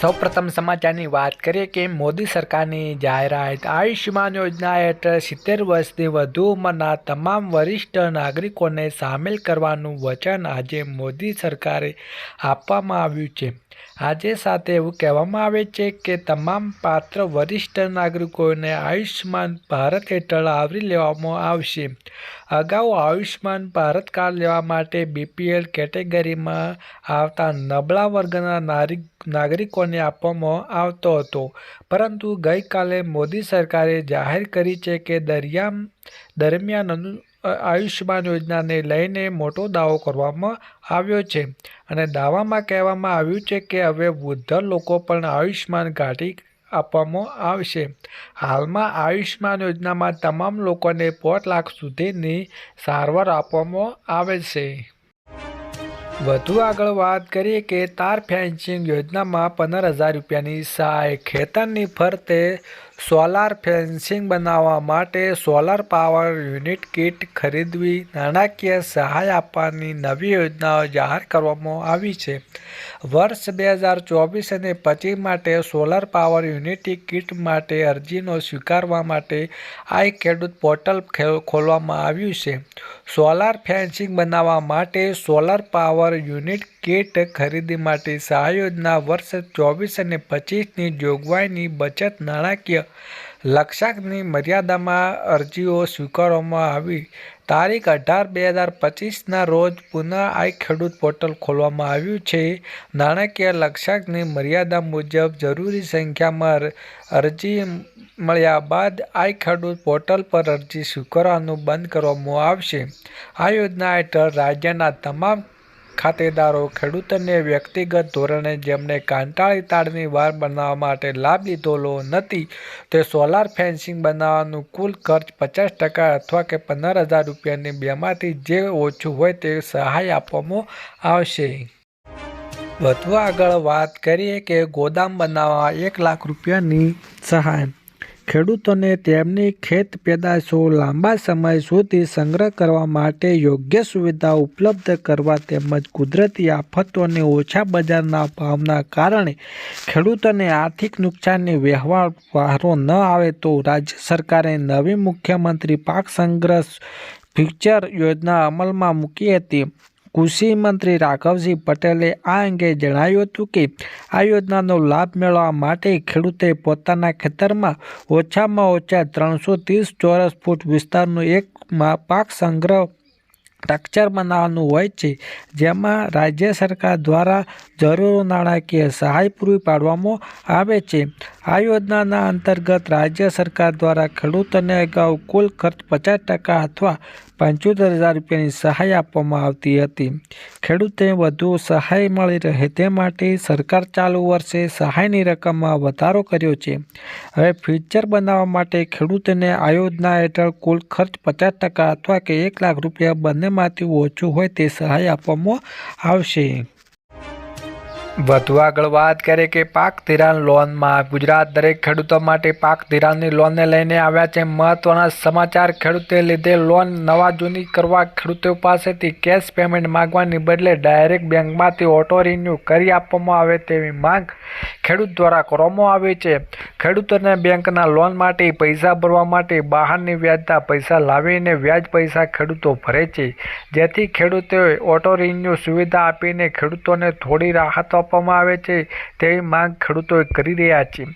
સૌપ્રથમ સમાચારની વાત કરીએ કે મોદી સરકારની જાહેરાત આયુષ્યમાન યોજના હેઠળ સિત્તેર વર્ષથી વધુ ઉંમરના તમામ વરિષ્ઠ નાગરિકોને સામેલ કરવાનું વચન આજે મોદી સરકારે આપવામાં આવ્યું છે. આજે સાથે એવું કહેવામાં આવે છે કે તમામ પાત્ર વરિષ્ઠ નાગરિકોને આયુષ્યમાન ભારત હેઠળ આવરી લેવામાં આવશે. અગાઉ આયુષ્યમાન ભારત કાર્ડ લેવા માટે બીપીએલ કેટેગરીમાં આવતા નબળા વર્ગના નાગરિકોને આપવામાં આવતો હતો. પરંતુ ગઈકાલે મોદી સરકારે જાહેર કરી છે કે દરિયા દરમિયાન આયુષ્યમાન યોજનાને લઈને મોટો દાવો કરવામાં આવ્યો છે. અને દાવામાં કહેવામાં આવ્યું છે કે હવે વૃદ્ધ લોકો પણ આયુષ્યમાન ગાડી આપવામાં આવશે. હાલમાં આયુષ્યમાન યોજનામાં તમામ લોકોને પોઢ લાખ સુધીની સારવાર આપવામાં આવે છે. વધુ આગળ વાત કરીએ કે તાર ફેન્સિંગ યોજનામાં પંદર હજાર રૂપિયાની સહાય ખેતરની ફરતે સોલાર ફેન્સિંગ બનાવવા માટે સોલાર પાવર યુનિટ કીટ ખરીદવી નાણાકીય સહાય આપવાની નવી યોજનાઓ જાહેર કરવામાં આવી છે. વર્ષ બે હજાર ચોવીસ અને પચીસ માટે સોલાર પાવર યુનિટી કીટ માટે અરજીનો સ્વીકારવા માટે આ ખેડૂત પોર્ટલ ખોલવામાં આવ્યું છે. સોલાર ફેન્સિંગ બનાવવા માટે સોલાર પાવર યુનિટ કીટ ખરીદી માટે સહાય વર્ષ ચોવીસ અને પચીસની જોગવાઈની બચત નાણાકીય લક્ષ્યાંકની મર્યાદામાં અરજીઓ સ્વીકારવામાં આવી. તારીખ અઢાર બે હજાર પચીસના રોજ પુનઃ આ ખેડૂત પોર્ટલ ખોલવામાં આવ્યું છે. નાણાકીય લક્ષ્યાંકની મર્યાદા મુજબ જરૂરી સંખ્યામાં અરજી મળ્યા બાદ આ ખેડૂત પોર્ટલ પર અરજી સ્વીકારવાનું બંધ કરવામાં આવશે. આ યોજના હેઠળ રાજ્યના તમામ ખાતેદારો ખેડૂતોને વ્યક્તિગત ધોરણે જેમને કાંટાળી તાળની વાર બનાવવા માટે લાભ લીધેલો નથી, તે સોલાર ફેન્સિંગ બનાવવાનું કુલ ખર્ચ પચાસ ટકા અથવા કે પંદર હજાર રૂપિયાની બેમાંથી જે ઓછું હોય તે સહાય આપવામાં આવશે. વધુ આગળ વાત કરીએ કે ગોદામ બનાવવા એક લાખ રૂપિયાની સહાય. ખેડૂતોને તેમની ખેત પેદાશો લાંબા સમય સુધી સંગ્રહ કરવા માટે યોગ્ય સુવિધા ઉપલબ્ધ કરવા તેમજ કુદરતી આફતોને ઓછા બજારના ભાવના કારણે ખેડૂતોને આર્થિક નુકસાનની વ્યવહાર વહારો ન આવે તો રાજ્ય સરકારે નવી મુખ્યમંત્રી પાક સંગ્રહ ફ્યુચર યોજના અમલમાં મૂકી હતી. કૃષિ મંત્રી રાઘવસિંહ પટેલે આ અંગે જણાવ્યું હતું કે આ યોજનાનો લાભ મેળવવા માટે ખેડૂતે પોતાના ખેતરમાં ઓછામાં ઓછા ત્રણસો ત્રીસ ચોરસ ફૂટ વિસ્તારનો એક પાક સંગ્રહ સ્ટ્રક્ચર બનાવવાનું હોય છે, જેમાં રાજ્ય સરકાર દ્વારા જરૂર નાણાકીય સહાય પૂરી પાડવામાં આવે છે. આ યોજનાના અંતર્ગત રાજ્ય સરકાર દ્વારા ખેડૂતોને અગાઉ કુલ ખર્ચ પચાસ ટકા અથવા પંચોતેર હજાર રૂપિયાની સહાય આપવામાં આવતી હતી. ખેડૂતને વધુ સહાય મળી રહે તે માટે સરકાર ચાલુ વર્ષે સહાયની રકમમાં વધારો કર્યો છે. હવે ફ્યુચર બનાવવા માટે ખેડૂતને આ યોજના હેઠળ કુલ ખર્ચ પચાસ ટકા અથવા કે એક લાખ રૂપિયા બંનેમાંથી ઓછું હોય તે સહાય આપવામાં આવશે. વધુ આગળ વાત કરીએ કે પાક ધિરાણ લોનમાં ગુજરાત દરેક ખેડૂતો માટે પાક ધિરાણની લોનને લઈને આવ્યા છે. મહત્વના સમાચાર, ખેડૂતે લીધે લોન નવા જૂની કરવા ખેડૂતો પાસેથી કેશ પેમેન્ટ માંગવાની બદલે ડાયરેક્ટ બેંકમાંથી ઓટો રિન્યૂ કરી આપવામાં આવે તેવી માંગ ખેડૂત દ્વારા કરવામાં આવી છે. ખેડૂતોને બેંકના લોન માટે પૈસા ભરવા માટે બહારની વ્યાજના પૈસા લાવીને વ્યાજ પૈસા ખેડૂતો ભરે છે. જેથી ખેડૂતોએ ઓટો રિન્યૂ સુવિધા આપીને ખેડૂતોને થોડી રાહત આપવામાં આવે છે તેવી માંગ ખેડૂતોએ કરી રહ્યા છે.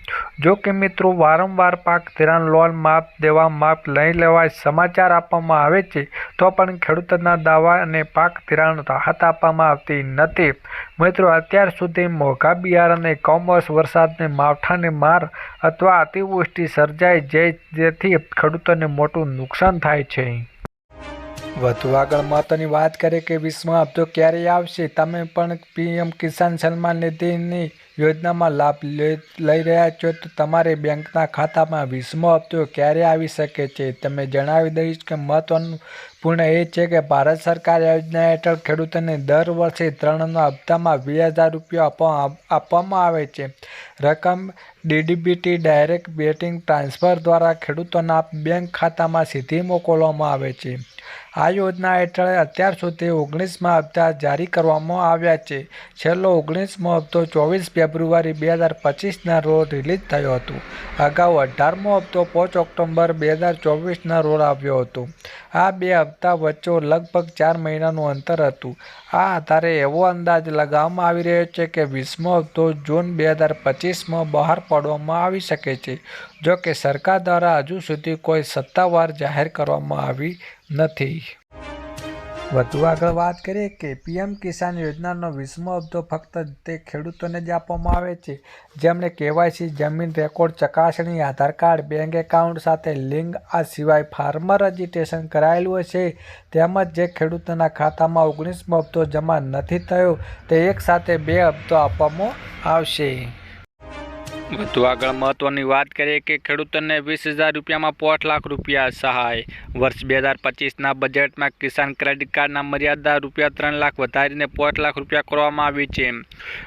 જો કે મિત્રો, વારંવાર પાક ધિરાણ લોન માફ દેવા માફ લઈ લેવા સમાચાર આપવામાં આવે છે, તો પણ ખેડૂતોના દાવા અને પાક ધિરાણ રાહત આપવામાં આવતી નથી. મિત્રો, અત્યાર સુધી મોઘા બિયારણ અને કમોસ વરસાદને માવઠાને માર અથવા અતિવૃષ્ટિ સર્જાય જેથી ખેડૂતોને મોટું નુકસાન થાય છે. વધુ આગળ મહત્વની વાત કરીએ કે વિશ્વ હપ્તો ક્યારે આવશે? તમે પણ પીએમ કિસાન સન્માન નિધિની યોજનામાં લાભ લઈ રહ્યા છો, તો તમારે બેંકના ખાતામાં વીસમો હપ્તો ક્યારે આવી શકે છે? તમે જણાવી દઈશ કે મહત્વનું પૂર્ણ એ છે કે ભારત સરકાર યોજના હેઠળ ખેડૂતોને દર વર્ષે ત્રણના હપ્તામાં વીસ હજાર રૂપિયા આપવા- આપવામાં આવે છે. રકમ ડીડીબીટી ડાયરેક્ટ બેટિંગ ટ્રાન્સફર દ્વારા ખેડૂતોના બેંક ખાતામાં સીધી મોકલવામાં આવે છે. આ યોજના હેઠળ અત્યાર સુધી ઓગણીસમાં હપ્તા જારી કરવામાં આવ્યા છે. છેલ્લો ઓગણીસમો હપ્તો ચોવીસ ફેબ્રુઆરી બે હજાર પચીસના રોજ રિલીઝ થયો હતો. અગાઉ અઢારમો હપ્તો પાંચ ઓક્ટોબર બે હજાર ચોવીસના રોજ આવ્યો હતો. આ બે હપ્તા વચ્ચે લગભગ ચાર મહિનાનું અંતર હતું. આ આધારે એવો અંદાજ લગાવવામાં આવી રહ્યો છે કે વીસમો હપ્તો જૂન બે હજાર પચીસમાં બહાર પાડવામાં આવી શકે છે. જો કે સરકાર દ્વારા હજુ સુધી કોઈ સત્તાવાર જાહેર કરવામાં આવી નથી. વધુ આગળ વાત કરીએ કે પીએમ કિસાન યોજનાનો વીસમો હપ્તો ફક્ત તે ખેડૂતોને જ આપવામાં આવે છે. જેમણે કેવાયસી, જમીન રેકોર્ડ, ચકાસણી, આધાર કાર્ડ, બેંક એકાઉન્ટ સાથે લિંક આ સિવાય ફાર્મર રજિસ્ટ્રેશન કરાયેલું હશે, તેમજ જે ખેડૂતોના ખાતામાં ઓગણીસમો હપ્તો જમા નથી થયો, તે એક સાથે બે હપ્તો આપવામાં આવશે. વધુ આગળ મહત્વની વાત કરીએ કે ખેડૂતોને વીસ હજાર રૂપિયામાં પોઠ લાખ રૂપિયા સહાય. વર્ષ બે હજાર પચીસના બજેટમાં કિસાન ક્રેડિટ કાર્ડના મર્યાદા રૂપિયા ત્રણ લાખ વધારીને પોઠ લાખ રૂપિયા કરવામાં આવી છે.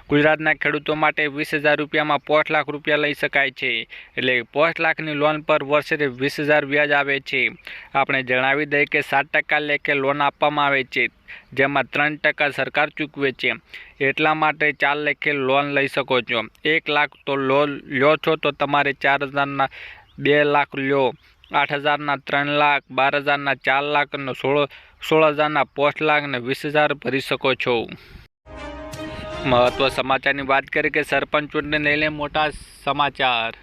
ગુજરાતના ખેડૂતો માટે વીસ હજાર રૂપિયામાં પોઠ લાખ રૂપિયા લઈ શકાય છે. એટલે પોઠ લાખની લોન પર વર્ષે વીસ હજાર વ્યાજ આવે છે. આપણે જણાવી દઈએ કે સાત ટકા લેખે લોન આપવામાં આવે છે. જેમાં ત્રણ ટકા સરકાર ચૂકવે છે. એટલા માટે ચાર લેખે લોન લઈ શકો છો. એક લાખ તો લોન લ્યો છો તો તમારે ચાર હજારના બે લાખ લ્યો. આઠ હજારના ત્રણ લાખ, બાર હજારના ચાર લાખ અને સોળ સોળ હજારના પાંચ લાખ અને વીસ હજાર ભરી શકો છો. મહત્વ સમાચારની વાત કરીએ કે સરપંચ ચૂંટણીને લઈને મોટા સમાચાર.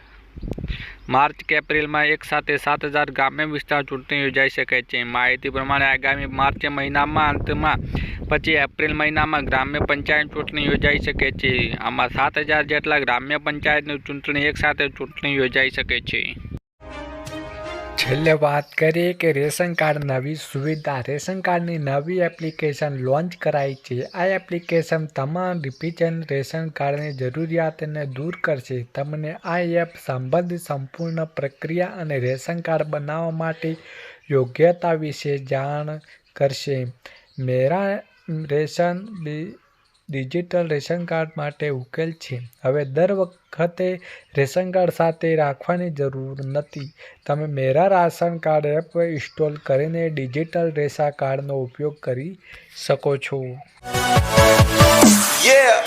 માર્ચ કે એપ્રિલમાં એક સાથે સાત હજાર ગ્રામ્ય વિસ્તાર ચૂંટણી યોજાઈ શકે છે. માહિતી પ્રમાણે આગામી માર્ચ મહિનામાં, અંતમાં પછી એપ્રિલ મહિનામાં ગ્રામ્ય પંચાયત ચૂંટણી યોજાઈ શકે છે. આમાં સાત જેટલા ગ્રામ્ય પંચાયતની ચૂંટણી એક સાથે ચૂંટણી યોજાઈ શકે છે. છેલ્લે વાત કરીએ કે રેશન કાર્ડ નવી સુવિધા, રેશન કાર્ડની નવી એપ્લિકેશન લોન્ચ કરાઈ છે. આ એપ્લિકેશન તમામ રિપિજન રેશન કાર્ડની જરૂરિયાતને દૂર કરશે. તમને આ એપ સંબંધિત સંપૂર્ણ પ્રક્રિયા અને રેશન કાર્ડ બનાવવા માટે યોગ્યતા વિશે જાણ કરશે. મેરા, રેશન ડિ- ડિજિટલ રેશન કાર્ડ માટે ઉકેલ છે. હવે દર વખતે રેશન કાર્ડ સાથે રાખવાની જરૂર નથી. તમે Mera ration card app install કરીને ડિજિટલ રેશન કાર્ડનો ઉપયોગ કરી શકો છો. Yeah.